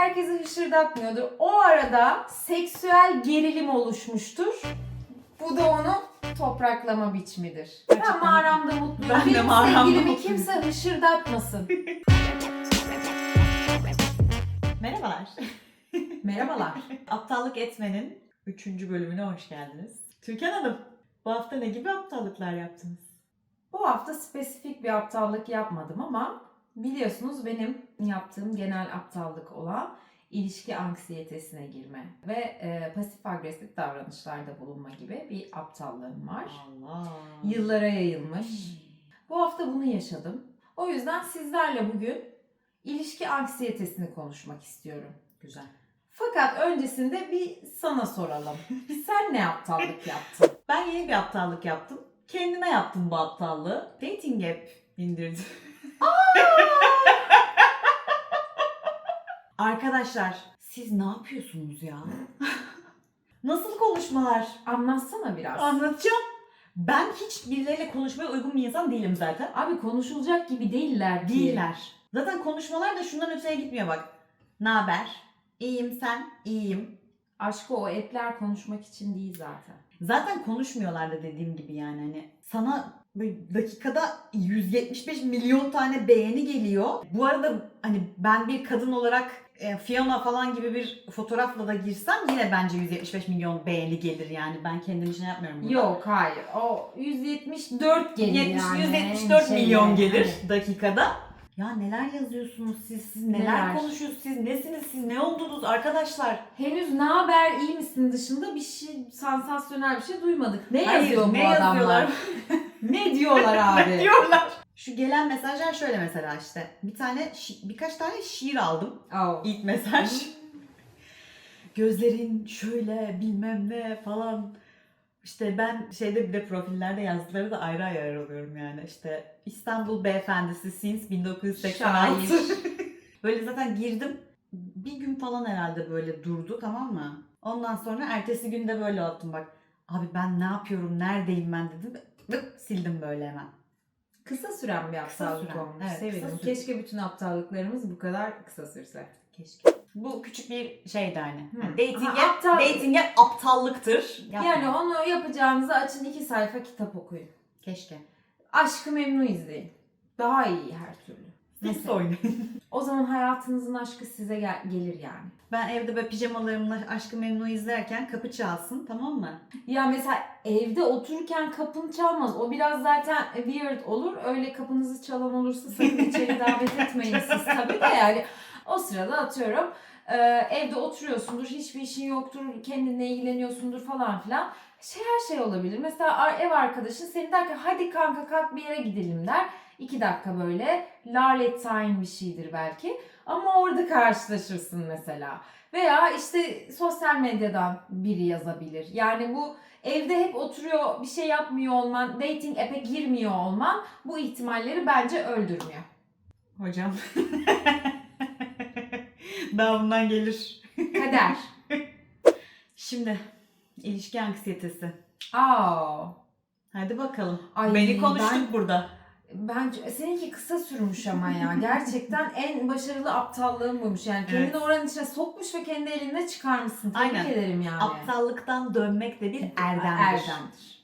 herkesi hışırdatmıyordur. O arada seksüel gerilim oluşmuştur. Bu da onun topraklama biçimidir. Ben Gerçekten. mağaramda mutluyum. Ben de mağaramda mutluyum. kimse hışırdatmasın. Merhabalar. Merhabalar. Aptallık Etme'nin 3. bölümüne hoş geldiniz. Türkan Hanım, bu hafta ne gibi aptallıklar yaptınız? Bu hafta spesifik bir aptallık yapmadım ama biliyorsunuz benim yaptığım genel aptallık olan ilişki anksiyetesine girme ve e, pasif agresif davranışlarda bulunma gibi bir aptallığım var. Allah. Yıllara yayılmış. Bu hafta bunu yaşadım. O yüzden sizlerle bugün ilişki anksiyetesini konuşmak istiyorum. Güzel. Fakat öncesinde bir sana soralım. Sen ne aptallık yaptın? Ben yeni bir aptallık yaptım. Kendime yaptım bu aptallığı. Dating app indirdim. Arkadaşlar siz ne yapıyorsunuz ya? Nasıl konuşmalar? Anlatsana biraz. Anlatacağım. Ben hiç birileriyle konuşmaya uygun bir insan değilim zaten. Abi konuşulacak gibi değiller ki. Değiller. Zaten konuşmalar da şundan öteye gitmiyor bak. Ne haber? İyiyim sen? İyiyim. Aşkı o app'ler konuşmak için değil zaten. Zaten konuşmuyorlar da dediğim gibi yani hani sana böyle dakikada 175 milyon tane beğeni geliyor. Bu arada hani ben bir kadın olarak e, Fiona falan gibi bir fotoğrafla da girsem yine bence 175 milyon beğeni gelir yani. Ben kendim için yapmıyorum bunu. Yok hayır. O 174 gelir 70, yani. 174 Şey milyon yani. gelir dakikada. Ya neler yazıyorsunuz siz? Siz neler, Neler? konuşuyorsunuz? Siz nesiniz? Siz ne oldunuz arkadaşlar? Henüz ne haber iyi misin dışında bir şey sansasyonel bir şey duymadık. Ne Hayır, yazıyor bu ne adamlar? yazıyorlar? ne diyorlar abi? Ne diyorlar? Şu gelen mesajlar şöyle mesela işte. Bir tane şi- birkaç tane şiir aldım. Oh. İlk mesaj. Gözlerin şöyle bilmem ne falan. İşte ben şeyde bir de profillerde yazdıkları da ayrı ayrı oluyorum yani. İşte İstanbul beyefendisi since 1986. Şair. Böyle zaten girdim. Bir gün falan herhalde böyle durdu tamam mı? Ondan sonra ertesi günde böyle attım bak. Abi ben ne yapıyorum, neredeyim ben dedim. Sildim böyle hemen. Kısa süren bir Kısa aptallık süren, olmuş. evet, Sevindim. kısa süren. Keşke bütün aptallıklarımız bu kadar kısa sürse. Keşke. Bu küçük bir şeydi hani. Hmm. Hani dating Aha, app, aptal. dating app aptallıktır. Yani onu yapacağınıza açın iki sayfa kitap okuyun. Keşke. Aşkı Memnu izleyin. Daha iyi her türlü. Mesela. oynayın. O zaman hayatınızın aşkı size gel- gelir yani. Ben evde böyle pijamalarımla Aşkı Memnu izlerken kapı çalsın tamam mı? Ya mesela evde otururken kapın çalmaz. O biraz zaten weird olur. Öyle kapınızı çalan olursa sakın içeri davet etmeyin siz tabii de yani. O sırada atıyorum e, evde oturuyorsundur, hiçbir işin yoktur, kendinle ilgileniyorsundur falan filan. Şey her şey olabilir. Mesela ar- ev arkadaşın seni der ki hadi kanka kalk bir yere gidelim der. İki dakika böyle lalet time bir şeydir belki. Ama orada karşılaşırsın mesela. Veya işte sosyal medyadan biri yazabilir. Yani bu evde hep oturuyor bir şey yapmıyor olman, dating app'e girmiyor olman bu ihtimalleri bence öldürmüyor. Hocam. Daha bundan gelir. Kader. Şimdi ilişki anksiyetesi. Aa. Hadi bakalım. Ay, Beni konuştuk ben- burada. Ben seninki kısa sürmüş ama ya. Gerçekten en başarılı aptallığın buymuş. Yani kendini Evet. oranın içine sokmuş ve kendi elinde çıkarmışsın. Tebrik Aynen. ederim yani. Aptallıktan dönmek de bir erdemdir. Erdemdir.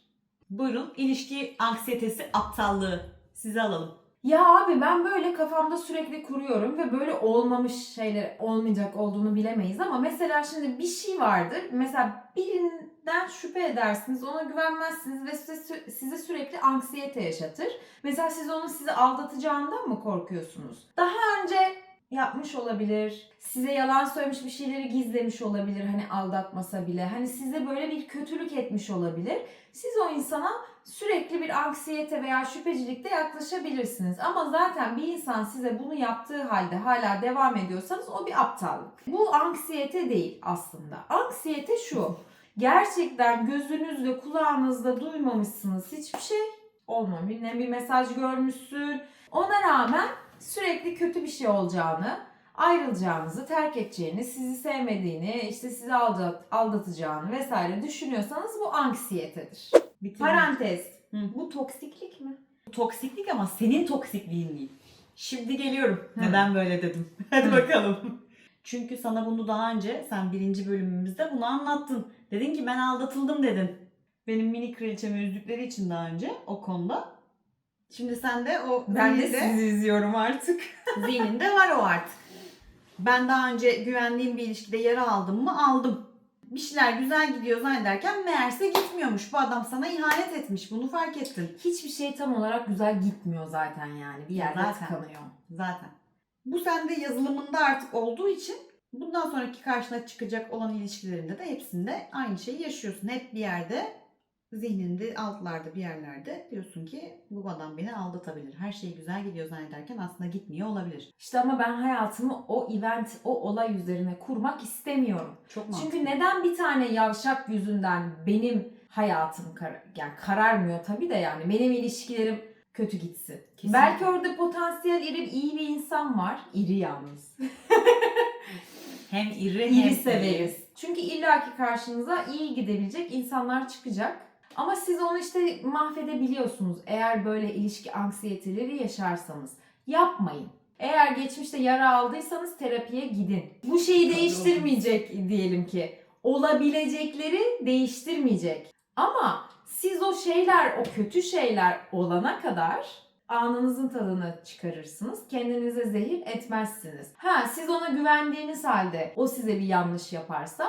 Buyurun ilişki anksiyetesi aptallığı. Size alalım. Ya abi ben böyle kafamda sürekli kuruyorum ve böyle olmamış şeyler olmayacak olduğunu bilemeyiz ama mesela şimdi bir şey vardır. Mesela birinden şüphe edersiniz, ona güvenmezsiniz ve size, size sürekli anksiyete yaşatır. Mesela siz onun sizi aldatacağından mı korkuyorsunuz? Daha önce yapmış olabilir. Size yalan söylemiş bir şeyleri gizlemiş olabilir hani aldatmasa bile. Hani size böyle bir kötülük etmiş olabilir. Siz o insana sürekli bir anksiyete veya şüphecilikte yaklaşabilirsiniz. Ama zaten bir insan size bunu yaptığı halde hala devam ediyorsanız o bir aptallık. Bu anksiyete değil aslında. Anksiyete şu. Gerçekten gözünüzle kulağınızla duymamışsınız hiçbir şey olmamış. Ne bir mesaj görmüşsün. Ona rağmen sürekli kötü bir şey olacağını, ayrılacağınızı, terk edeceğini, sizi sevmediğini, işte sizi aldat, aldatacağını vesaire düşünüyorsanız bu anksiyetedir. Bitirdim. Parantez. Hı. Bu toksiklik mi? Toksiklik ama senin toksikliğin değil. Şimdi geliyorum. Hı. Neden böyle dedim. Hadi Hı. bakalım. Çünkü sana bunu daha önce sen birinci bölümümüzde bunu anlattın. Dedin ki ben aldatıldım dedin. Benim mini kraliçemi üzdükleri için daha önce o konuda. Şimdi sen de o Ben de zihninde- sizi izliyorum artık. zihninde var o artık. Ben daha önce güvendiğim bir ilişkide yara aldım mı? Aldım. Bir şeyler güzel gidiyor zannederken meğerse gitmiyormuş. Bu adam sana ihanet etmiş. Bunu fark ettin. Hiçbir şey tam olarak güzel gitmiyor zaten yani. Bir yerde Zaten. tıkanıyor. Zaten. Bu sende yazılımında artık olduğu için bundan sonraki karşına çıkacak olan ilişkilerinde de hepsinde aynı şeyi yaşıyorsun. Hep bir yerde zihninde altlarda bir yerlerde diyorsun ki bu adam beni aldatabilir. Her şey güzel gidiyor zannederken aslında gitmiyor olabilir. İşte ama ben hayatımı o event, o olay üzerine kurmak istemiyorum. Çok Çünkü neden bir tane yavşak yüzünden benim hayatım kar- yani kararmıyor tabii de yani benim ilişkilerim kötü gitsin. Kesinlikle. Belki orada potansiyel iri iyi bir insan var. İri yalnız. hem iri İyi hem severiz. Çünkü illaki karşınıza iyi gidebilecek insanlar çıkacak. Ama siz onu işte mahvedebiliyorsunuz. Eğer böyle ilişki anksiyeteleri yaşarsanız. Yapmayın. Eğer geçmişte yara aldıysanız terapiye gidin. Bu şeyi değiştirmeyecek diyelim ki. Olabilecekleri değiştirmeyecek. Ama siz o şeyler, o kötü şeyler olana kadar anınızın tadını çıkarırsınız. Kendinize zehir etmezsiniz. Ha siz ona güvendiğiniz halde o size bir yanlış yaparsa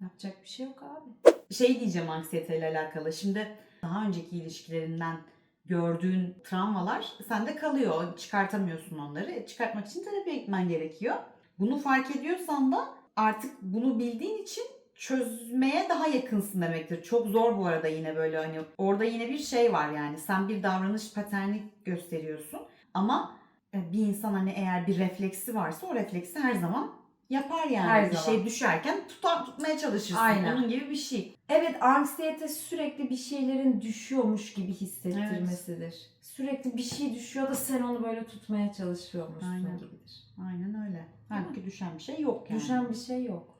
yapacak bir şey yok abi. şey diyeceğim anksiyeteyle alakalı. Şimdi daha önceki ilişkilerinden gördüğün travmalar sende kalıyor. Çıkartamıyorsun onları. Çıkartmak için terapiye gitmen gerekiyor. Bunu fark ediyorsan da artık bunu bildiğin için çözmeye daha yakınsın demektir. Çok zor bu arada yine böyle hani orada yine bir şey var yani. Sen bir davranış paterni gösteriyorsun ama e, bir insan hani eğer bir refleksi varsa o refleksi her zaman yapar yani. Her bir zaman. şey düşerken tutar, tutmaya çalışırsın. Aynen. Onun gibi bir şey. Evet anksiyete sürekli bir şeylerin düşüyormuş gibi hissettirmesidir. Sürekli bir şey düşüyor da sen onu böyle tutmaya çalışıyormuşsun Aynen. gibidir. Aynen öyle. Halbuki düşen bir şey yok yani. Düşen bir şey yok.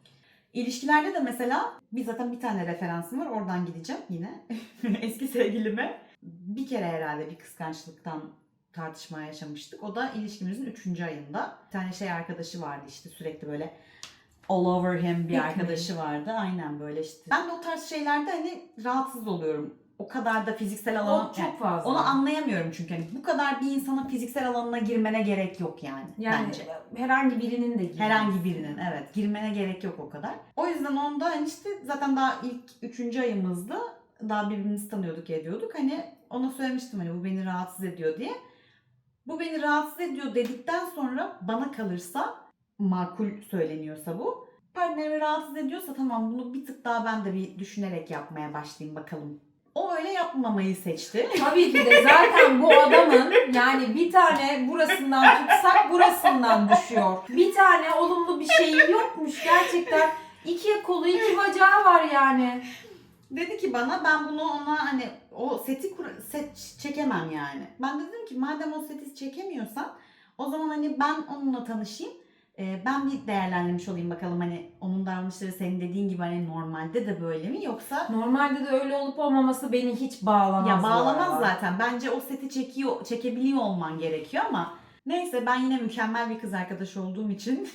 İlişkilerde de mesela bir zaten bir tane referansım var. Oradan gideceğim yine. Eski sevgilime. Bir kere herhalde bir kıskançlıktan tartışma yaşamıştık. O da ilişkimizin 3. ayında. Bir tane şey arkadaşı vardı işte sürekli böyle all over him bir Hep arkadaşı vardı. Aynen böyle işte. Ben de o tarz şeylerde hani rahatsız oluyorum. O kadar da fiziksel alan O çok fazla. onu anlayamıyorum çünkü hani bu kadar bir insanın fiziksel alanına girmene gerek yok yani, yani bence. herhangi birinin de girmesi. Herhangi birinin evet girmene gerek yok o kadar. O yüzden onda hani işte zaten daha ilk üçüncü ayımızdı. Daha birbirimizi tanıyorduk ediyorduk. Hani ona söylemiştim hani bu beni rahatsız ediyor diye. Bu beni rahatsız ediyor dedikten sonra bana kalırsa makul söyleniyorsa bu. Partnerimi rahatsız ediyorsa tamam bunu bir tık daha ben de bir düşünerek yapmaya başlayayım bakalım. O öyle yapmamayı seçti. Tabii ki de zaten bu adamın yani bir tane burasından tutsak burasından düşüyor. Bir tane olumlu bir şeyi yokmuş gerçekten. İki kolu iki bacağı var yani. Dedi ki bana ben bunu ona hani o seti set çekemem yani. Ben de dedim ki madem o seti çekemiyorsan o zaman hani ben onunla tanışayım. Ee, ben bir değerlendirmiş olayım bakalım hani onun davranışları senin dediğin gibi hani normalde de böyle mi yoksa Normalde de öyle olup olmaması beni hiç bağlamaz. ya bağlamaz zaten. Bence o seti çekiyor çekebiliyor olman gerekiyor ama neyse ben yine mükemmel bir kız arkadaş olduğum için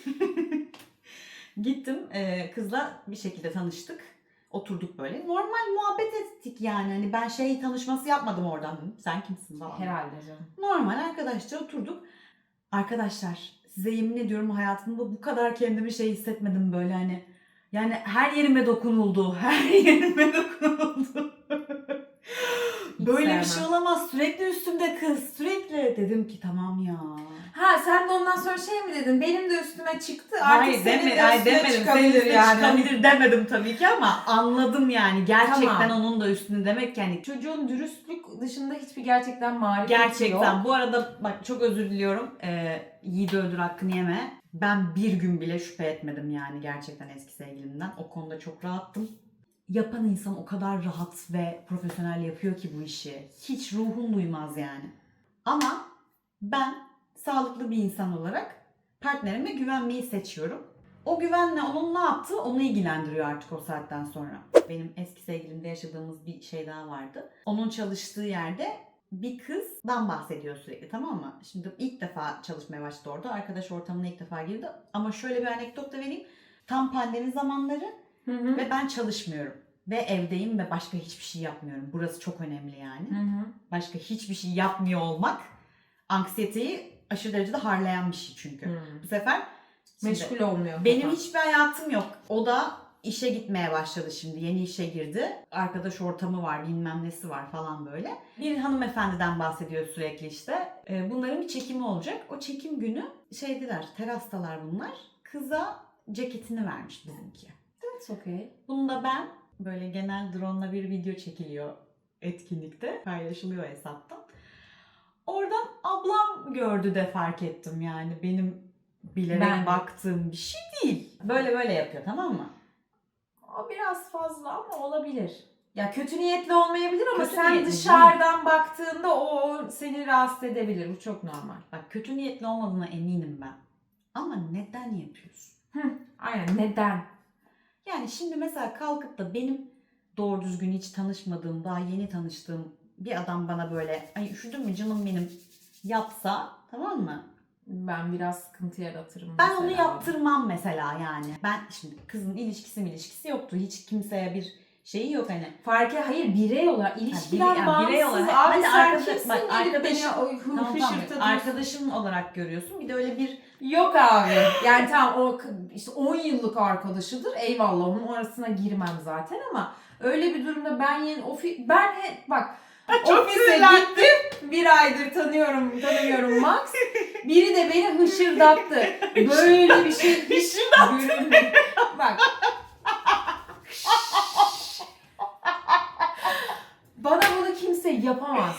gittim Ee, kızla bir şekilde tanıştık. Oturduk böyle. Normal muhabbet ettik yani. Hani ben şey tanışması yapmadım oradan. Sen kimsin falan. Herhalde canım. Normal arkadaşça oturduk. Arkadaşlar size yemin ediyorum hayatımda bu kadar kendimi şey hissetmedim böyle hani. Yani her yerime dokunuldu. Her yerime dokunuldu. Böyle sevmem. bir şey olamaz. Sürekli üstümde kız. Sürekli. Dedim ki tamam ya. Ha sen de ondan sonra şey mi dedin? Benim de üstüme çıktı. Artık Hayır senin deme, de ay üstüne demedim. Senin çıkabilir üstüne yani. çıkabilir demedim tabii ki ama anladım yani. Gerçekten Tamam. onun da üstüne demek ki hani Çocuğun dürüstlük dışında hiçbir gerçekten marifeti Gerçekten. yok. Bu arada bak çok özür diliyorum. Ee, Yiğit öldür hakkını yeme. Ben bir gün bile şüphe etmedim yani gerçekten eski sevgilimden. O konuda çok rahattım. Yapan insan o kadar rahat ve profesyonel yapıyor ki bu işi. Hiç ruhun duymaz yani. Ama ben sağlıklı bir insan olarak partnerime güvenmeyi seçiyorum. O güvenle onun ne yaptığı onu ilgilendiriyor artık o saatten sonra. Benim eski sevgilimde yaşadığımız bir şey daha vardı. Onun çalıştığı yerde bir kızdan bahsediyor sürekli tamam mı? Şimdi ilk defa çalışmaya başladı orada. Arkadaş ortamına ilk defa girdi. Ama şöyle bir anekdot da vereyim. Tam pandemi zamanları Hı hı. ve ben çalışmıyorum. Ve evdeyim ve başka hiçbir şey yapmıyorum. Burası çok önemli yani. Hı hı. Başka hiçbir şey yapmıyor olmak anksiyeteyi aşırı derecede harlayan bir şey çünkü. Hı. Bu sefer şimdi Meşgul olmuyor. benim kafa. hiçbir hayatım yok. O da işe gitmeye başladı şimdi. Yeni işe girdi. Arkadaş ortamı var, bilmem nesi var falan böyle. Bir hanımefendiden bahsediyor sürekli işte. Ee, Bunların bir çekimi olacak. O çekim günü şeydiler, terastalar bunlar. Kıza ceketini vermiş bizimki. That's okay. Bunu da ben böyle genel drone'la bir video çekiliyor etkinlikte. Paylaşılıyor hesaptan. Oradan ablam gördü de fark ettim yani. Benim bilerek Ben baktığım bir şey değil. Böyle böyle yapıyor tamam mı? O biraz fazla ama olabilir. Ya kötü niyetli olmayabilir ama Kötü sen niyetli dışarıdan baktığında o seni rahatsız edebilir. Bu çok normal. Bak kötü niyetli olmadığına eminim ben. Ama neden yapıyorsun? Aynen. Neden? Yani şimdi mesela kalkıp da benim doğru düzgün hiç tanışmadığım, daha yeni tanıştığım bir adam bana böyle ay üşüdün mü canım benim yapsa tamam mı? Ben biraz sıkıntı yaratırım. Ben mesela. onu yaptırmam mesela yani. Ben şimdi kızın ilişkisi mi ilişkisi yoktu. Hiç kimseye bir şeyi yok hani. Farkı hayır birey olarak ilişkiden bire- yani bağımsız. birey olarak. Abi Hadi sen arkadaş- kimsin bak, gelip arkadaş- beni o- hı- Tamam, tamam. Arkadaşın olarak görüyorsun. Bir de öyle bir Yok abi. Yani tamam o işte 10 yıllık arkadaşıdır. Eyvallah onun arasına girmem zaten ama öyle bir durumda ben yeni ofi ben he, bak ofise sinirlendim. gittim. Bir aydır tanıyorum, tanımıyorum Max. Biri de beni hışırdattı. Böyle bir şey görülmedi. Bak. Bana bunu kimse yapamaz.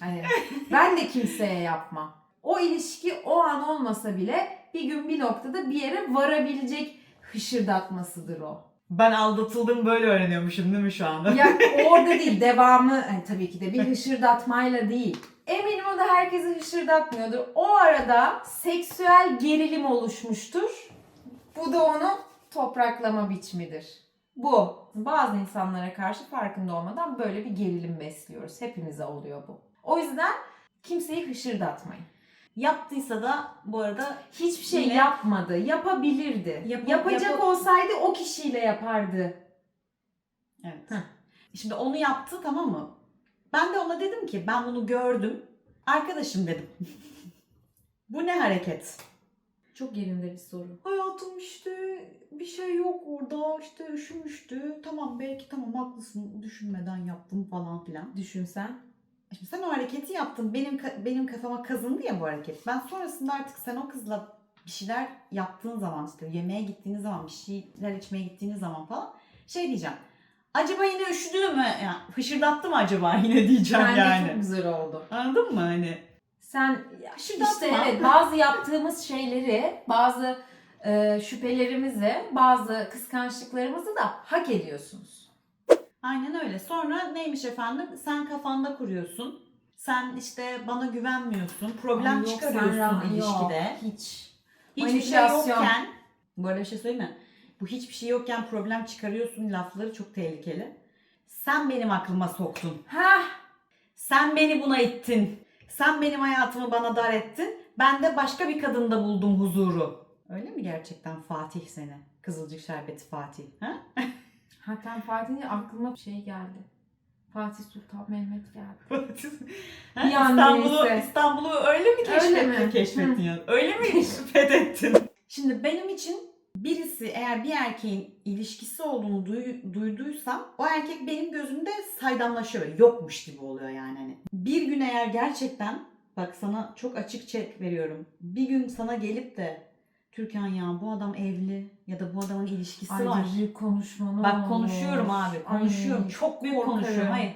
Hani ben de kimseye yapmam. O ilişki o an olmasa bile bir gün bir noktada bir yere varabilecek hışırdatmasıdır o. ben aldatıldım böyle öğreniyormuşum değil mi şu anda? Ya orada değil devamı hani tabii ki de bir hışırdatmayla değil. Eminim o da herkesi hışırdatmıyordur. O arada seksüel gerilim oluşmuştur. Bu da onun topraklama biçimidir. Bu. Bazı insanlara karşı farkında olmadan böyle bir gerilim besliyoruz. Hepimize oluyor bu. O yüzden kimseyi hışırdatmayın. Yaptıysa da bu arada Hiçbir şey Yine- yapmadı. Yapabilirdi. Yap- Yapacak yap- olsaydı o kişiyle yapardı. evet. Heh. Şimdi onu yaptı tamam mı? Ben de ona dedim ki ben bunu gördüm. Arkadaşım dedim. bu ne hareket? Çok yerinde bir soru. Hayatım işte bir şey yok orada işte üşümüştü. Tamam belki tamam haklısın düşünmeden yaptım falan filan. Düşünsen. Şimdi sen o hareketi yaptın. Benim benim kafama kazındı ya bu hareket. Ben sonrasında artık sen o kızla bir şeyler yaptığın zaman işte yemeğe gittiğiniz zaman bir şeyler içmeye gittiğiniz zaman falan şey diyeceğim. Acaba yine üşüdü mü? Yani fışırdattı mı acaba yine diyeceğim Bence yani. çok güzel oldu. Anladın mı hani? Sen Hışırdatma. işte evet bazı yaptığımız şeyleri, bazı e, şüphelerimizi, bazı kıskançlıklarımızı da hak ediyorsunuz. Aynen öyle. Sonra neymiş efendim? Sen kafanda kuruyorsun. Sen işte bana güvenmiyorsun. Problem Ay yok, çıkarıyorsun ilişkide. Yok, hiç. Hiçbir şey Manipülasyon. yokken böyle bir şey söyleyeyim mi? Bu hiçbir şey yokken problem çıkarıyorsun lafları çok tehlikeli. Sen benim aklıma soktun. Hah Sen beni buna ittin. Sen benim hayatımı bana dar ettin. Ben de başka bir kadında buldum huzuru. Öyle mi gerçekten Fatih seni? Kızılcık şerbeti Fatih. Ha? Hakan Fatih'in aklıma bir şey geldi. Fatih Sultan Mehmet geldi. Ha, İstanbul'u, neyse. İstanbul'u öyle mi Öyle keşfettin? mi? keşfettin yani? Öyle mi fethettin? Şimdi benim için birisi eğer bir erkeğin ilişkisi olduğunu duy- duyduysam o erkek benim gözümde saydamlaşıyor. Yokmuş gibi oluyor yani. Hani bir gün eğer gerçekten bak sana çok açık çek veriyorum. Bir gün sana gelip de Türkan ya bu adam evli ya da bu adamın ilişkisi Ay var. büyük konuşma ne Bak konuşuyorum abi konuşuyorum. Çok büyük korkarım. konuşuyorum. Hayır.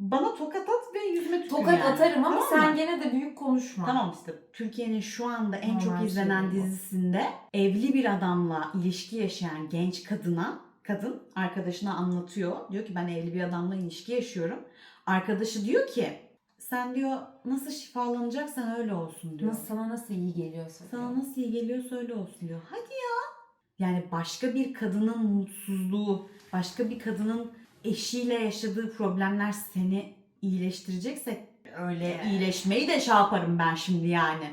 Bana tokat at ve yüzüme tükür Tokat yani. atarım ama Tamam sen gene de büyük konuşma. Tamam işte Türkiye'nin şu anda en Normal çok şey izlenen bu. dizisinde evli bir adamla ilişki yaşayan genç kadına kadın arkadaşına anlatıyor. Diyor ki ben evli bir adamla ilişki yaşıyorum. Arkadaşı diyor ki sen diyor nasıl şifalanacaksan öyle olsun diyor. Nasıl, sana nasıl iyi geliyorsa. Sana nasıl iyi geliyorsa öyle olsun diyor. Hadi ya. Yani başka bir kadının mutsuzluğu, başka bir kadının eşiyle yaşadığı problemler seni iyileştirecekse öyle Evet. iyileşmeyi de şey yaparım ben şimdi yani.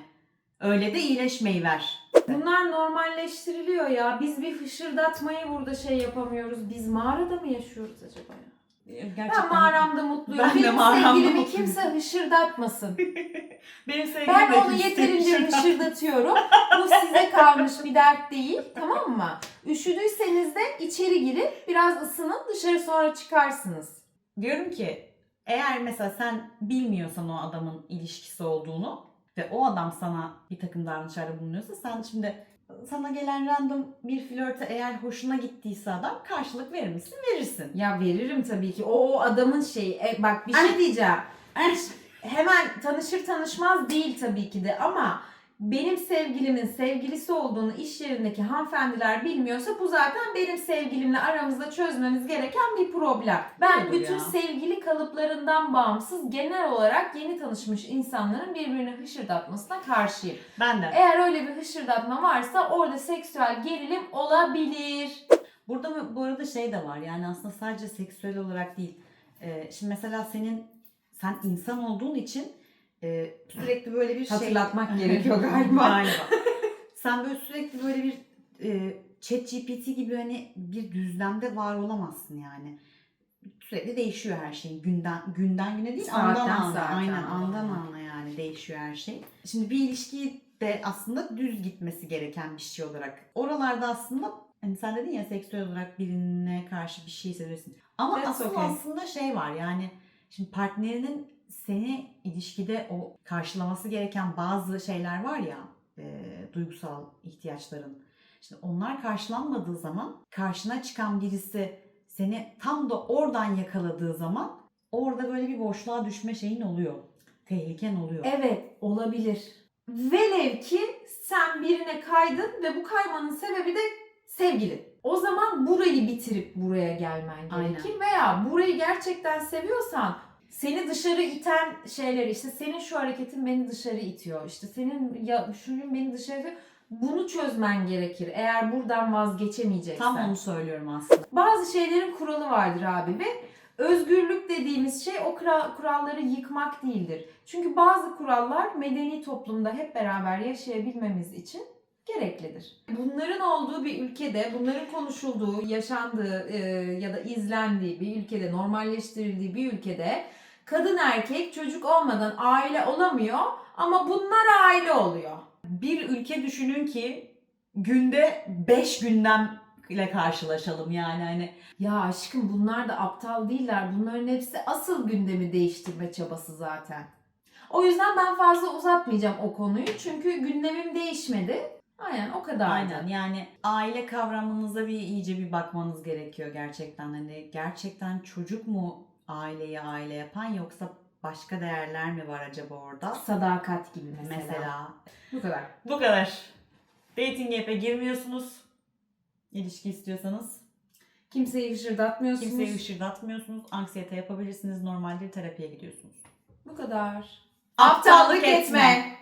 Öyle de iyileşmeyi ver. Bunlar normalleştiriliyor ya. Biz bir hışırdatmayı burada şey yapamıyoruz. Biz mağarada mı yaşıyoruz acaba ya? Gerçekten. Ben mağaramda mutluyum. Ben de Benim mağaramda sevgilimi mutluyum. kimse hışırdatmasın. Benim sevgilim Ben de onu yeterince hışırdat- hışırdatıyorum. Bu size kalmış bir dert değil. Tamam mı? Üşüdüyseniz de içeri girip biraz ısının dışarı sonra çıkarsınız. Diyorum ki eğer mesela sen bilmiyorsan o adamın ilişkisi olduğunu ve o adam sana bir takım davranışlarda bulunuyorsa sen şimdi sana gelen random bir flörte eğer hoşuna gittiyse adam karşılık verir misin? Verirsin. Ya veririm tabii ki. O, o adamın şeyi. E, bak bir şey diyeceğim. Hemen tanışır tanışmaz değil tabii ki de ama benim sevgilimin sevgilisi olduğunu iş yerindeki hanımefendiler bilmiyorsa bu zaten benim sevgilimle aramızda çözmemiz gereken bir problem. Ben Olur bütün ya. sevgili kalıplarından bağımsız genel olarak yeni tanışmış insanların birbirini hışırdatmasına karşıyım. Ben de. Eğer öyle bir hışırdatma varsa orada seksüel gerilim olabilir. Burada mı- bu arada şey de var yani aslında sadece seksüel olarak değil. Ee, şimdi mesela senin sen insan olduğun için e, sürekli böyle bir şey Hatırlatmak gerekiyor galiba. sen böyle sürekli böyle bir e, chat GPT gibi hani bir düzlemde var olamazsın yani. Sürekli değişiyor her şey. Günden günden güne değil Saatten andan ana. saate Aynen andan ana yani değişiyor her şey. Şimdi bir ilişki de aslında düz gitmesi gereken bir şey olarak. Oralarda aslında hani sen dedin ya seksüel olarak birine karşı bir şey hissediyorsun. Ama That's asıl okay. aslında şey var yani şimdi partnerinin seni ilişkide o karşılaması gereken bazı şeyler var ya e, duygusal ihtiyaçların. Şimdi onlar karşılanmadığı zaman karşına çıkan birisi seni tam da oradan yakaladığı zaman orada böyle bir boşluğa düşme şeyin oluyor. Tehliken oluyor. Evet olabilir. Velev ki sen birine kaydın ve bu kaymanın sebebi de sevgilin. O zaman burayı bitirip buraya gelmen Aynen. gerekir. Veya burayı gerçekten seviyorsan seni dışarı iten şeyler işte senin şu hareketin beni dışarı itiyor. İşte senin ya şunun beni dışarı itiyor. Bunu çözmen gerekir eğer buradan vazgeçemeyeceksen. Tam onu söylüyorum aslında. Bazı şeylerin kuralı vardır abi ve özgürlük dediğimiz şey o kura- kuralları yıkmak değildir. Çünkü bazı kurallar medeni toplumda hep beraber yaşayabilmemiz için gereklidir. Bunların olduğu bir ülkede, bunların konuşulduğu, yaşandığı e, ya da izlendiği bir ülkede, normalleştirildiği bir ülkede kadın erkek çocuk olmadan aile olamıyor ama bunlar aile oluyor. Bir ülke düşünün ki günde 5 gündem ile karşılaşalım yani hani Ya aşkım bunlar da aptal değiller. Bunların hepsi asıl gündemi değiştirme çabası zaten. O yüzden ben fazla uzatmayacağım o konuyu. Çünkü gündemim değişmedi. Aynen o kadar. Aynen yani aile kavramınıza bir iyice bir bakmanız gerekiyor gerçekten. Hani gerçekten çocuk mu aileyi aile yapan yoksa başka değerler mi var acaba orada? Sadakat gibi mesela. Mesela. Bu kadar. Bu kadar. Dating app'e girmiyorsunuz. İlişki istiyorsanız. Kimseyi hışırdatmıyorsunuz. Kimseyi ışırdatmıyorsunuz. Anksiyete yapabilirsiniz. Normalde terapiye gidiyorsunuz. Bu kadar. Aptallık etme.